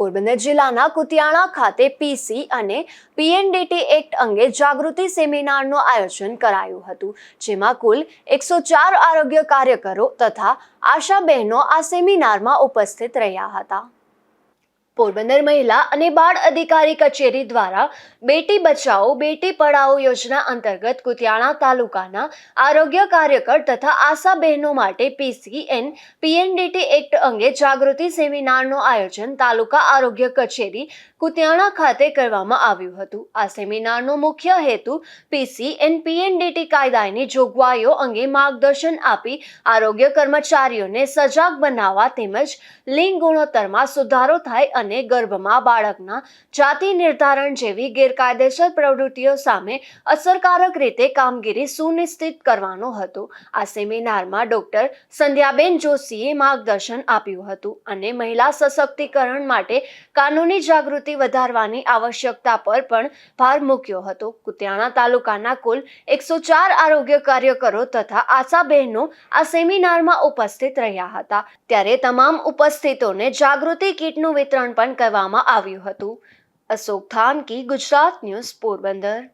પોરબંદર જિલ્લાના કુતિયાણા ખાતે પીસી અને પીએનડીટી એક્ટ અંગે જાગૃતિ સેમિનારનું આયોજન કરાયું હતું, જેમાં કુલ એકસો ચાર આરોગ્ય કાર્યકરો તથા આશા બહેનો આ સેમિનારમાં ઉપસ્થિત રહ્યા હતા. પોરબંદર મહિલા અને બાળ અધિકારી કચેરી દ્વારા બેટી બચાવો, બેટી પઢાઓ યોજના અંતર્ગત કુતિયાણા તાલુકાના આરોગ્ય કાર્યકર તથા આશા બહેનો માટે પીસીએન પીએનડીટી એક્ટ અંગે જાગૃતિ સેમિનારનું આયોજન તાલુકા આરોગ્ય કચેરી કુતિયાણા ખાતે કરવામાં આવ્યું હતું. આ સેમિનારનો મુખ્ય હેતુ પીસીએન પીએનડીટી કાયદાની જોગવાઈઓ અંગે માર્ગદર્શન આપી આરોગ્ય કર્મચારીઓને સજાગ બનાવવા તેમજ લિંગ ગુણોત્તરમાં સુધારો થાય અને ગર્ભમાં બાળકના જાતિ નિર્ધારણ જેવી ગેરકાયદેસર પ્રવૃત્તિઓ સામે અસરકારક રીતે કામગીરી સુનિશ્ચિત કરવાનો હતો. આ સેમિનારમાં ડોક્ટર સંધ્યાબેન જોશીએ માર્ગદર્શન આપ્યું હતું અને મહિલા સશક્તિકરણ માટે કાનૂની જાગૃતિ વધારવાની આવશ્યકતા પર પણ ભાર મૂક્યો હતો. કુતિયાણા તાલુકાના કુલ એકસો ચાર આરોગ્ય કાર્યકરો તથા આશા બહેનો આ સેમિનારમાં ઉપસ્થિત રહ્યા હતા. ત્યારે તમામ ઉપસ્થિતોને જાગૃતિ કીટનું વિતરણ પણ કરવામાં આવ્યું હતું. અશોક થાનકી ગુજરાત ન્યૂઝ પોરબંદર.